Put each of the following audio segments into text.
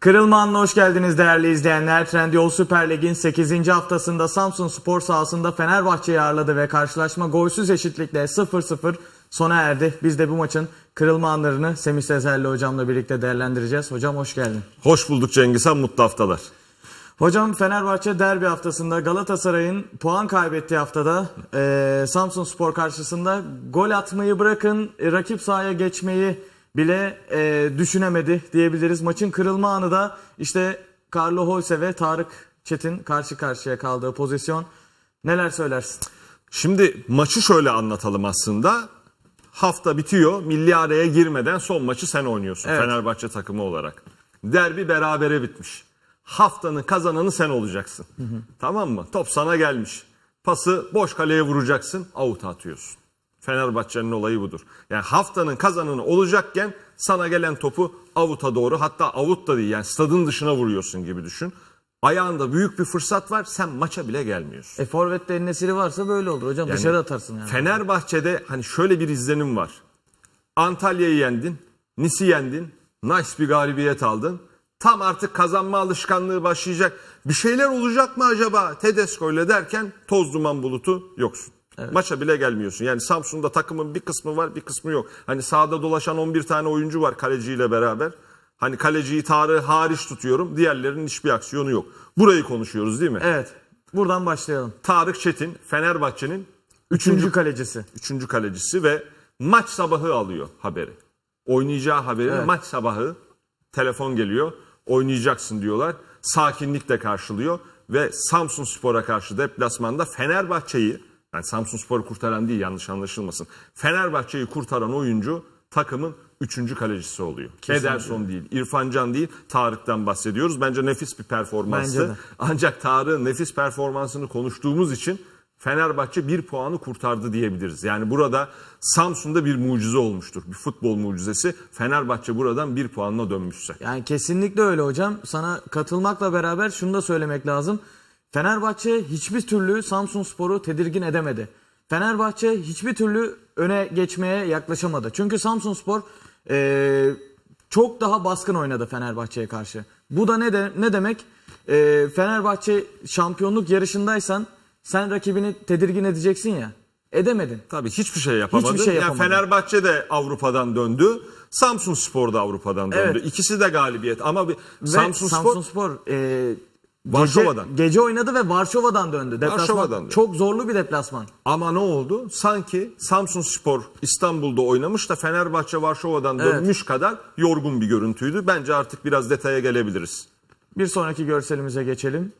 Kırılma Anı'na hoş geldiniz değerli izleyenler. Trendyol Süper Lig'in 8. haftasında Samsun Spor sahasında Fenerbahçe'yi ağırladı ve karşılaşma golsüz eşitlikle 0-0 sona erdi. Biz de bu maçın kırılma anlarını Semih Sezerli hocamla birlikte değerlendireceğiz. Hocam hoş geldin. Hoş bulduk Cengiz Han, mutlu haftalar. Hocam Fenerbahçe derbi haftasında Galatasaray'ın puan kaybettiği haftada eee Samsun Spor karşısında gol atmayı bırakın e, rakip sahaya geçmeyi bile eee, düşünemedi diyebiliriz. Maçın kırılma anı da işte Carlo Holse ve Tarık Çetin karşı karşıya kaldığı pozisyon. Neler söylersin? Şimdi maçı şöyle anlatalım aslında. Hafta bitiyor, milli araya girmeden son maçı sen oynuyorsun Evet. Fenerbahçe takımı olarak. Derbi berabere bitmiş. Haftanın kazananı sen olacaksın. Tamam mı? Top sana gelmiş. Pası boş kaleye vuracaksın, avuta atıyorsun. Fenerbahçe'nin olayı budur. Yani haftanın kazananı olacakken sana gelen topu avuta doğru hatta avut da değil yani stadın dışına vuruyorsun gibi düşün. Ayağında büyük bir fırsat var sen maça bile gelmiyorsun. E Forvet'te Enesiri varsa böyle olur hocam. Yani Dışarı atarsın yani. Fenerbahçe'de hani şöyle bir izlenim var. Antalya'yı yendin, Nis'i yendin, nice bir galibiyet aldın. Tam artık kazanma alışkanlığı başlayacak. Bir şeyler olacak mı acaba Tedesco ile derken toz duman bulutu yoksun. Maça bile gelmiyorsun. Yani Samsun'da takımın bir kısmı var bir kısmı yok. Hani sahada dolaşan 11 tane oyuncu var kaleciyle beraber. Hani kaleciyi Tarık'ı hariç tutuyorum. Diğerlerinin hiçbir aksiyonu yok. Burayı konuşuyoruz değil mi? Evet. Buradan başlayalım. Tarık Çetin Fenerbahçe'nin Üçüncü kalecisi. üçüncü kalecisi ve maç sabahı alıyor haberi. Oynayacağı haberi Evet. maç sabahı telefon geliyor. Oynayacaksın diyorlar. Sakinlikle karşılıyor ve Samsun Spor'a karşı deplasmanda Fenerbahçe'yi yani Samsun Spor'u kurtaran değil yanlış anlaşılmasın. Fenerbahçe'yi kurtaran oyuncu takımın üçüncü kalecisi oluyor. Ederson değil, İrfan Can değil, Tarık'tan bahsediyoruz. Bence nefis bir performanstı. Ancak Tarık'ın nefis performansını konuştuğumuz için Fenerbahçe bir puanı kurtardı diyebiliriz. Yani burada Samsun'da bir mucize olmuştur. Bir futbol mucizesi. Fenerbahçe buradan bir puanla dönmüşse. Yani kesinlikle öyle hocam. Sana katılmakla beraber şunu da söylemek lazım. Fenerbahçe hiçbir türlü Samsun Spor'u tedirgin edemedi. Fenerbahçe hiçbir türlü öne geçmeye yaklaşamadı. Çünkü Samsun Spor eee, çok daha baskın oynadı Fenerbahçe'ye karşı. Bu da ne de ne demek? Eee, Fenerbahçe şampiyonluk yarışındaysan sen rakibini tedirgin edeceksin ya. Edemedin. Tabii hiçbir şey yapamadın. Hiçbir şey Yani yapamadın. Fenerbahçe de Avrupa'dan döndü. Samsun Spor da Avrupa'dan döndü. Evet. İkisi de galibiyet ama bir Samsun, Samsun Spor Spor eee, Varşova'dan. Gece, gece oynadı ve Varşova'dan döndü. Deplasman Varşova'dan döndü. çok zorlu bir deplasman. ama ne oldu? Sanki Samsun Spor İstanbul'da oynamış da Fenerbahçe Varşova'dan Evet. dönmüş kadar yorgun bir görüntüydü. Bence artık biraz detaya gelebiliriz. Bir sonraki görselimize geçelim.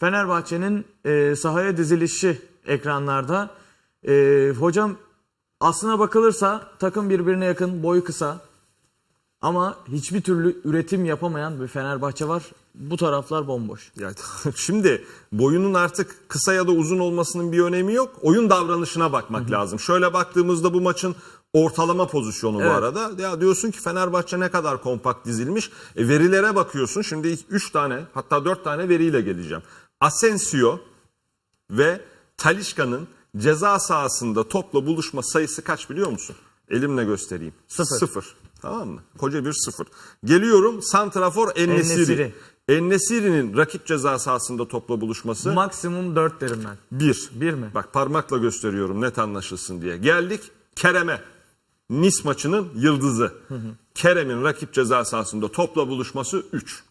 Fenerbahçe'nin e, sahaya dizilişi ekranlarda. E, hocam aslına bakılırsa takım birbirine yakın, boyu kısa. Ama hiçbir türlü üretim yapamayan bir Fenerbahçe var. Bu taraflar bomboş. Ya, şimdi boyunun artık kısa ya da uzun olmasının bir önemi yok. Oyun davranışına bakmak lazım. Şöyle baktığımızda bu maçın ortalama pozisyonu bu Evet. arada. Ya diyorsun ki Fenerbahçe ne kadar kompakt dizilmiş. E, verilere bakıyorsun. Şimdi 3 tane hatta 4 tane veriyle geleceğim. Asensio ve Talişka'nın ceza sahasında topla buluşma sayısı kaç biliyor musun? Elimle göstereyim. Sıfır. Sıfır. Tamam mı? Koca bir sıfır. Geliyorum Santrafor. Ennesiri. Ennesiri'nin rakip ceza sahasında topla buluşması Maksimum 4 derim ben. bir. Bir mi? Bak parmakla gösteriyorum net anlaşılsın diye. Geldik Kerem'e. Nis maçının yıldızı. Kerem'in rakip ceza sahasında topla buluşması 3.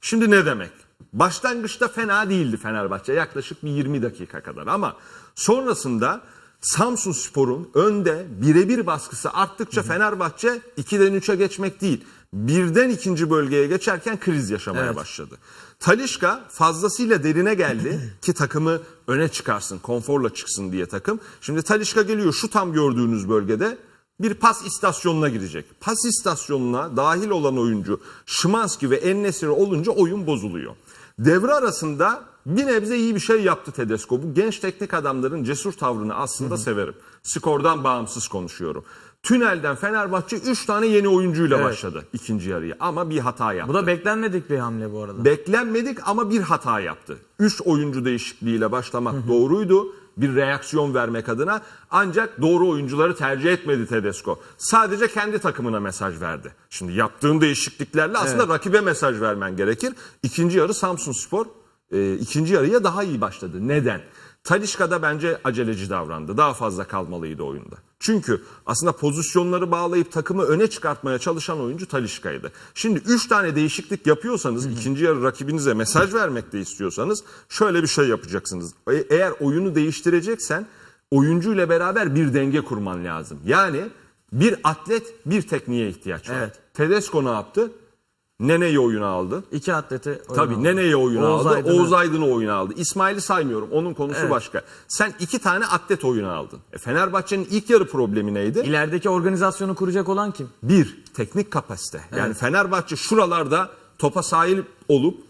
Şimdi ne demek? Başlangıçta fena değildi Fenerbahçe yaklaşık bir 20 dakika kadar ama sonrasında Samsun Spor'un önde birebir baskısı arttıkça Fenerbahçe 2'den 3'e geçmek değil birden ikinci bölgeye geçerken kriz yaşamaya Evet. başladı. Talişka fazlasıyla derine geldi ki takımı öne çıkarsın, konforla çıksın diye takım. Şimdi Talişka geliyor şu tam gördüğünüz bölgede bir pas istasyonuna girecek. Pas istasyonuna dahil olan oyuncu Şimanski ve Ennesiri olunca oyun bozuluyor. Devre arasında bir nebze iyi bir şey yaptı Tedesco. Bu genç teknik adamların cesur tavrını aslında severim. Skordan bağımsız konuşuyorum. Tünelden Fenerbahçe 3 tane yeni oyuncuyla Evet. başladı ikinci yarıyı ama bir hata yaptı. Bu da beklenmedik bir hamle bu arada. Beklenmedik ama bir hata yaptı. 3 oyuncu değişikliğiyle başlamak doğruydu. Bir reaksiyon vermek adına. Ancak doğru oyuncuları tercih etmedi Tedesco. Sadece kendi takımına mesaj verdi. Şimdi yaptığın değişikliklerle aslında rakibe mesaj vermen gerekir. İkinci yarı Samsun Spor e, ikinci yarıya daha iyi başladı. Neden? Talişka'da bence aceleci davrandı. Daha fazla kalmalıydı oyunda. Çünkü aslında pozisyonları bağlayıp takımı öne çıkartmaya çalışan oyuncu Talişka'ydı. Şimdi 3 tane değişiklik yapıyorsanız, ikinci yarı rakibinize mesaj vermek de istiyorsanız şöyle bir şey yapacaksınız. E- Eğer oyunu değiştireceksen oyuncuyla beraber bir denge kurman lazım. Yani bir atlet bir tekniğe ihtiyaç var. Evet. Tedesco ne yaptı? Nene'yi oyuna aldı. İki atleti oyun Tabii aldı. Nene'yi oyuna Oğuz aldı. Aydın'ı. Oğuz Aydın'ı oyuna aldı. İsmail'i saymıyorum. Onun konusu Evet. başka. Sen iki tane atlet oyuna aldın. E Fenerbahçe'nin ilk yarı problemi neydi? İlerideki organizasyonu kuracak olan kim? Bir, teknik kapasite. Yani Fenerbahçe şuralarda topa sahip olup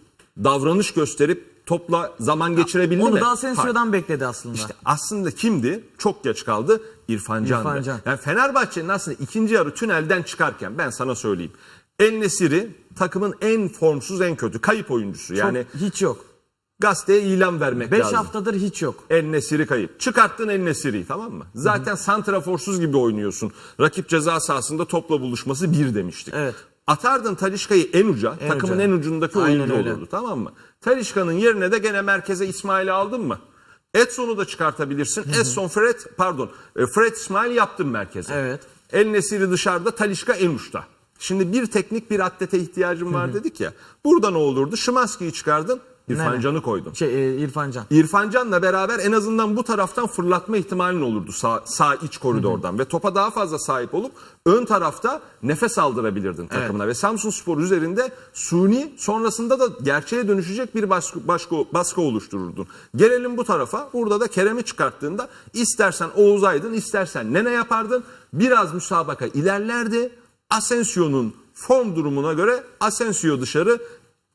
davranış gösterip topla zaman geçirebildi mi? Onu da Hayır. Asensio'dan bekledi aslında. İşte aslında kimdi? Çok geç kaldı. İrfan Can'dı. İrfan Can. Yani Fenerbahçe'nin aslında ikinci yarı tünelden çıkarken ben sana söyleyeyim. El Nesiri takımın en formsuz en kötü kayıp oyuncusu. Çok- Yani hiç yok. gazeteye ilan vermek 5 lazım. haftadır hiç yok. El Nesiri kayıp. Çıkarttın El Nesiri'yi tamam mı? Zaten santraforsuz gibi oynuyorsun. Rakip ceza sahasında topla buluşması bir demiştik. Evet. Atardın Talişka'yı en uca, En takımın uca. en ucundaki Aynen oyuncu öyle. olurdu tamam mı? Talişka'nın yerine de gene merkeze İsmail'i aldın mı? Edson'u da çıkartabilirsin. Edson Fred pardon e, Fred İsmail yaptın merkeze. Evet. El Nesiri dışarıda Talişka en uçta. Şimdi bir teknik bir atlete ihtiyacım var dedik ya. Burada ne olurdu? Şimanski'yi çıkardın. İrfan Nene. Can'ı koydun. Şey e, İrfan Can. İrfan Can'la beraber en azından bu taraftan fırlatma ihtimalin olurdu sağ, sağ iç koridordan ve topa daha fazla sahip olup ön tarafta nefes aldırabilirdin takımına ve Samsun Spor üzerinde suni sonrasında da gerçeğe dönüşecek bir baskı, baskı, baskı oluştururdun. Gelelim bu tarafa. Burada da Kerem'i çıkarttığında istersen Oğuz Aydın istersen Nene yapardın. Biraz müsabaka ilerlerdi. Asensio'nun form durumuna göre Asensio dışarı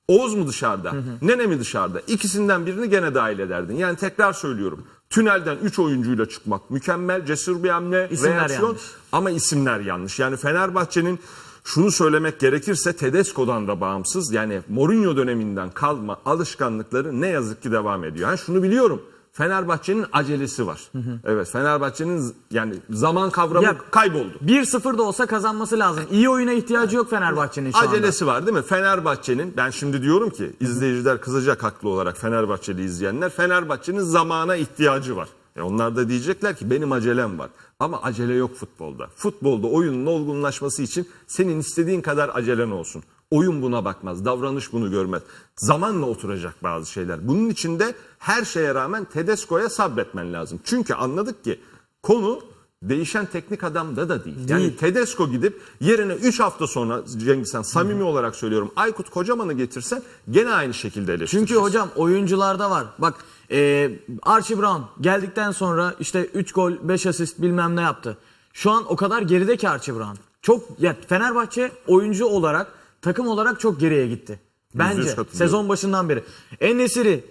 Oğuz mu dışarıda? Nene mi dışarıda? İkisinden birini gene dahil ederdin. Yani tekrar söylüyorum. Tünelden 3 oyuncuyla çıkmak mükemmel, cesur bir hamle, İsimler reaksiyon yanlış. ama isimler yanlış. Yani Fenerbahçe'nin şunu söylemek gerekirse Tedesco'dan da bağımsız yani Mourinho döneminden kalma alışkanlıkları ne yazık ki devam ediyor. Yani şunu biliyorum. Fenerbahçe'nin acelesi var. Evet Fenerbahçe'nin yani zaman kavramı Ya- kayboldu. 1-0 da olsa kazanması lazım. İyi oyuna ihtiyacı yok Fenerbahçe'nin şu anda. Acelesi var değil mi? Fenerbahçe'nin ben şimdi diyorum ki izleyiciler kızacak haklı olarak Fenerbahçeli izleyenler Fenerbahçe'nin zamana ihtiyacı var. E onlar da diyecekler ki benim acelem var. Ama acele yok futbolda. Futbolda oyunun olgunlaşması için senin istediğin kadar acelen olsun. Oyun buna bakmaz, davranış bunu görmez. Zamanla oturacak bazı şeyler. Bunun için de her şeye rağmen Tedesco'ya sabretmen lazım. Çünkü anladık ki konu değişen teknik adamda da değil. Yani Değil. Tedesco gidip yerine 3 hafta sonra Cengiz Han samimi olarak söylüyorum Aykut Kocaman'ı getirsen gene aynı şekilde eleştireceğiz. Çünkü hocam oyuncularda var. Bak e, Archie Brown geldikten sonra işte 3 gol 5 asist bilmem ne yaptı. Şu an o kadar geride ki Archie Brown. Çok ya Fenerbahçe oyuncu olarak takım olarak çok geriye gitti. Bence sezon başından beri. En-Nesyri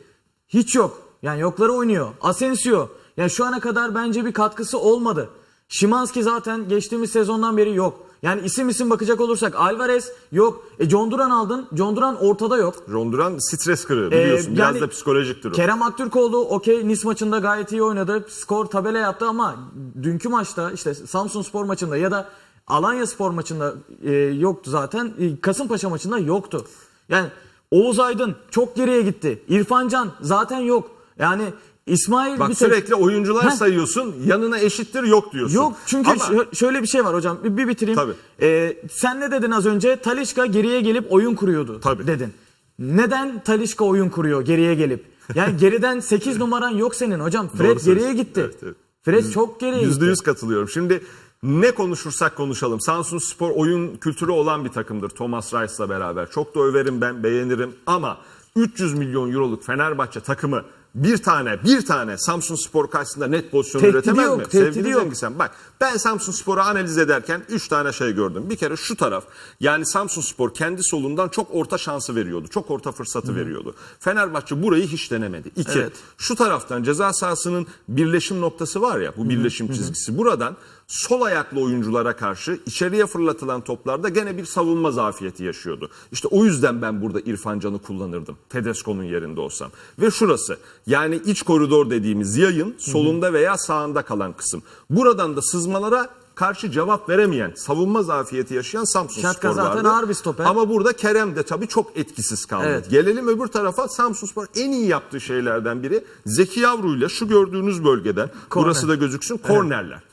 hiç yok. Yani yokları oynuyor. Asensio yani şu ana kadar bence bir katkısı olmadı. Şimanski zaten geçtiğimiz sezondan beri yok. Yani isim isim bakacak olursak Alvarez yok. E John Duran aldın. John Duran ortada yok. Ronduran stres kırığı biliyorsun. Ee, Biraz yani da psikolojiktir o. Kerem Aktürkoğlu okey Nice maçında gayet iyi oynadı. Skor tabela yaptı ama dünkü maçta işte Samsun Spor maçında ya da Alanya Spor maçında e, yoktu zaten. E, Kasımpaşa maçında yoktu. Yani Oğuz Aydın çok geriye gitti. İrfan Can zaten yok. Yani İsmail Bak bir tek- sürekli oyuncular Heh. sayıyorsun yanına eşittir yok diyorsun. Yok çünkü Ama şö- şöyle bir şey var hocam. Bir, bir bitireyim. Tabii. Ee, sen ne dedin az önce? Talişka geriye gelip oyun kuruyordu Tabii. dedin. Neden Talişka oyun kuruyor geriye gelip? Yani geriden 8 numaran yok senin hocam. Fred Doğru geriye söylüyorsun. gitti. Evet, evet. Fred çok geriye gitti. yüz katılıyorum. Şimdi ne konuşursak konuşalım. Samsun Spor oyun kültürü olan bir takımdır Thomas Rice'la beraber. Çok da överim ben, beğenirim. Ama 300 milyon euroluk Fenerbahçe takımı bir tane bir tane Samsun Spor karşısında net pozisyon Tehdidi üretemez yok, mi? Sevgili yok. Han, bak ben Samsun Spor'u analiz ederken 3 tane şey gördüm. Bir kere şu taraf yani Samsun Spor kendi solundan çok orta şansı veriyordu. Çok orta fırsatı veriyordu. Fenerbahçe burayı hiç denemedi. İki, Evet. şu taraftan ceza sahasının birleşim noktası var ya bu birleşim çizgisi. Buradan sol ayaklı oyunculara karşı içeriye fırlatılan toplarda gene bir savunma zafiyeti yaşıyordu. İşte o yüzden ben burada İrfan Can'ı kullanırdım. Tedesco'nun yerinde olsam. Ve şurası yani iç koridor dediğimiz yayın solunda veya sağında kalan kısım. Buradan da sızmalara karşı cevap veremeyen, savunma zafiyeti yaşayan Samsun Şatka Spor zaten vardı. ağır bir stoper. Ama burada Kerem de tabii çok etkisiz kaldı. Evet. Gelelim öbür tarafa Samsun Spor en iyi yaptığı şeylerden biri Zeki Yavru'yla şu gördüğünüz bölgeden Korner. burası da gözüksün kornerler.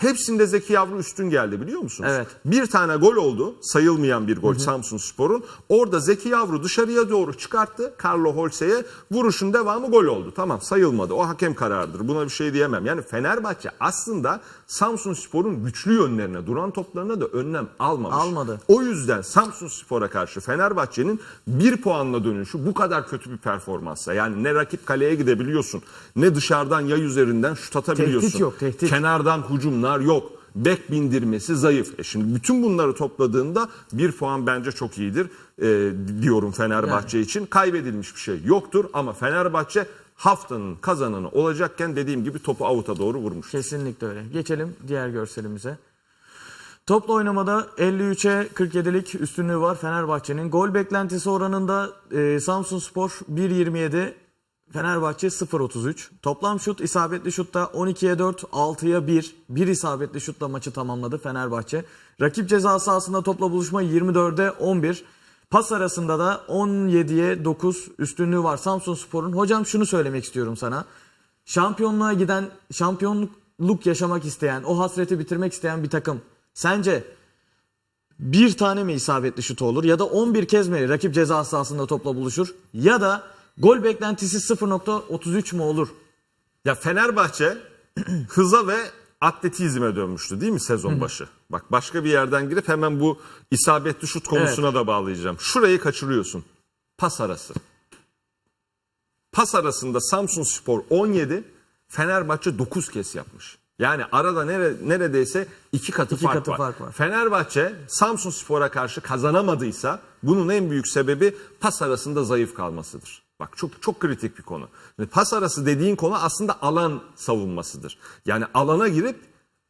Hepsinde Zeki Yavru üstün geldi biliyor musunuz? Evet. Bir tane gol oldu. Sayılmayan bir gol Samsun Spor'un. Orada Zeki Yavru dışarıya doğru çıkarttı. Carlo Holse'ye vuruşun devamı gol oldu. Tamam sayılmadı. O hakem kararıdır. Buna bir şey diyemem. Yani Fenerbahçe aslında Samsun Spor'un güçlü yönlerine, duran toplarına da önlem almamış. Almadı. O yüzden Samsun Spor'a karşı Fenerbahçe'nin bir puanla dönüşü bu kadar kötü bir performansa. Yani ne rakip kaleye gidebiliyorsun, ne dışarıdan yay üzerinden şut atabiliyorsun. Tehdit yok, tehdit. Kenardan hücumlar yok. Bek bindirmesi zayıf. E şimdi bütün bunları topladığında bir puan bence çok iyidir e, diyorum Fenerbahçe için. Kaybedilmiş bir şey yoktur ama Fenerbahçe haftanın kazananı olacakken dediğim gibi topu avuta doğru vurmuş. Kesinlikle öyle. Geçelim diğer görselimize. Topla oynamada 53'e 47'lik üstünlüğü var Fenerbahçe'nin. Gol beklentisi oranında e, Samsun Spor 1.27, Fenerbahçe 0.33. Toplam şut isabetli şutta 12'ye 4, 6'ya 1. Bir isabetli şutla maçı tamamladı Fenerbahçe. Rakip ceza sahasında topla buluşma 24'e 11. Pas arasında da 17'ye 9 üstünlüğü var Samsun Spor'un. Hocam şunu söylemek istiyorum sana. Şampiyonluğa giden, şampiyonluk yaşamak isteyen, o hasreti bitirmek isteyen bir takım. Sence bir tane mi isabetli şutu olur ya da 11 kez mi rakip ceza sahasında topla buluşur ya da gol beklentisi 0.33 mu olur? Ya Fenerbahçe hıza ve atletizme dönmüştü değil mi sezon başı? Bak başka bir yerden girip hemen bu isabetli şut konusuna da bağlayacağım. Şurayı kaçırıyorsun. Pas arası. Pas arasında Samsun Spor 17, Fenerbahçe 9 kez yapmış. Yani arada nere, neredeyse iki katı, İki fark, katı var. fark var. Fenerbahçe Samsun Spor'a karşı kazanamadıysa bunun en büyük sebebi pas arasında zayıf kalmasıdır. Bak çok çok kritik bir konu. Şimdi pas arası dediğin konu aslında alan savunmasıdır. Yani alana girip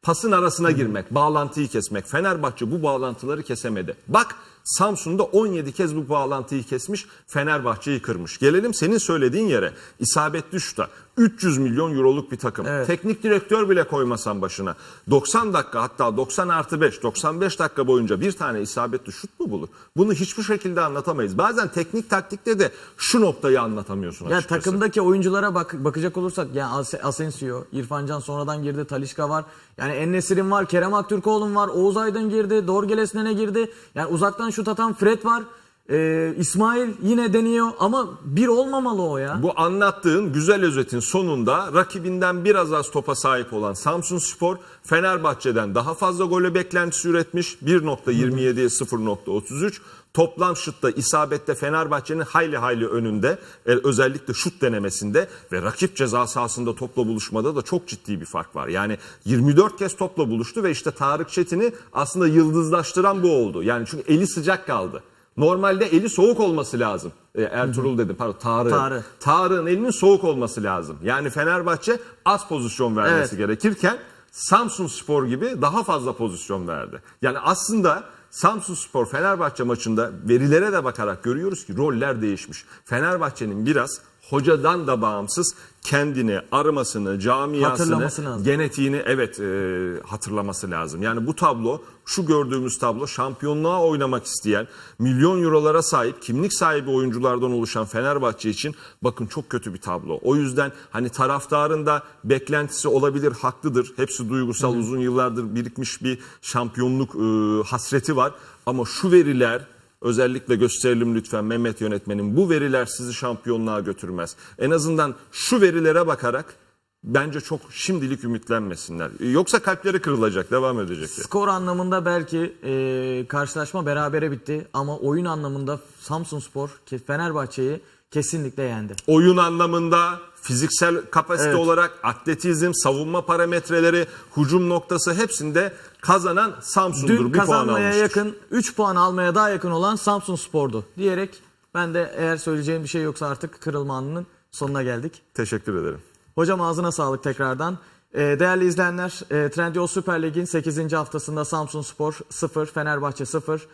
pasın arasına girmek, bağlantıyı kesmek. Fenerbahçe bu bağlantıları kesemedi. Bak Samsun'da 17 kez bu bağlantıyı kesmiş, Fenerbahçe'yi kırmış. Gelelim senin söylediğin yere. İsabetli şuta. 300 milyon euroluk bir takım. Evet. Teknik direktör bile koymasan başına. 90 dakika hatta 90 artı 5, 95 dakika boyunca bir tane isabetli şut mu bulur? Bunu hiçbir şekilde anlatamayız. Bazen teknik taktikte de şu noktayı anlatamıyorsun Ya açıkçası. takımdaki oyunculara bak bakacak olursak yani As- Asensio, İrfan Can sonradan girdi, Talişka var. Yani Ennesir'in var, Kerem Aktürkoğlu'nun var, Oğuz Aydın girdi, Dorgeles Nene girdi. Yani uzaktan şut atan Fred var. Ee, İsmail yine deniyor ama bir olmamalı o ya. Bu anlattığın güzel özetin sonunda rakibinden biraz az topa sahip olan Samsun Spor Fenerbahçe'den daha fazla gole beklentisi üretmiş. 1.27'ye 0.33. Toplam şutta isabette Fenerbahçe'nin hayli hayli önünde. E, özellikle şut denemesinde ve rakip ceza sahasında topla buluşmada da çok ciddi bir fark var. Yani 24 kez topla buluştu ve işte Tarık Çetin'i aslında yıldızlaştıran bu oldu. Yani çünkü eli sıcak kaldı. Normalde eli soğuk olması lazım. E, Ertuğrul dedim pardon Tarık. Tarık. Tarık'ın elinin soğuk olması lazım. Yani Fenerbahçe az pozisyon vermesi Evet. gerekirken Samsun Spor gibi daha fazla pozisyon verdi. Yani aslında Samsun Spor Fenerbahçe maçında verilere de bakarak görüyoruz ki roller değişmiş. Fenerbahçe'nin biraz hocadan da bağımsız kendini, armasını, camiasını, genetiğini evet e, hatırlaması lazım. Yani bu tablo, şu gördüğümüz tablo şampiyonluğa oynamak isteyen, milyon eurolara sahip, kimlik sahibi oyunculardan oluşan Fenerbahçe için bakın çok kötü bir tablo. O yüzden hani taraftarın da beklentisi olabilir, haklıdır. Hepsi duygusal, uzun yıllardır birikmiş bir şampiyonluk e, hasreti var. Ama şu veriler Özellikle gösterelim lütfen Mehmet yönetmenin bu veriler sizi şampiyonluğa götürmez. En azından şu verilere bakarak bence çok şimdilik ümitlenmesinler. Yoksa kalpleri kırılacak, devam edecekler. Skor anlamında belki e, karşılaşma berabere bitti ama oyun anlamında Samsun Spor ke- Fenerbahçe'yi kesinlikle yendi. Oyun anlamında fiziksel kapasite Evet. olarak atletizm, savunma parametreleri, hücum noktası hepsinde kazanan Samsun'dur. Dün bir puan kazanmaya almıştır. yakın 3 puan almaya daha yakın olan Samsun Spor'du diyerek ben de eğer söyleyeceğim bir şey yoksa artık kırılma anının sonuna geldik. Teşekkür ederim. Hocam ağzına sağlık tekrardan. Ee, değerli izleyenler, e, Trendyol Süper Lig'in 8. haftasında Samsun Spor 0, Fenerbahçe 0.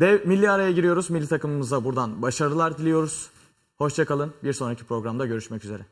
Dev milli araya giriyoruz. Milli takımımıza buradan başarılar diliyoruz. Hoşçakalın. Bir sonraki programda görüşmek üzere.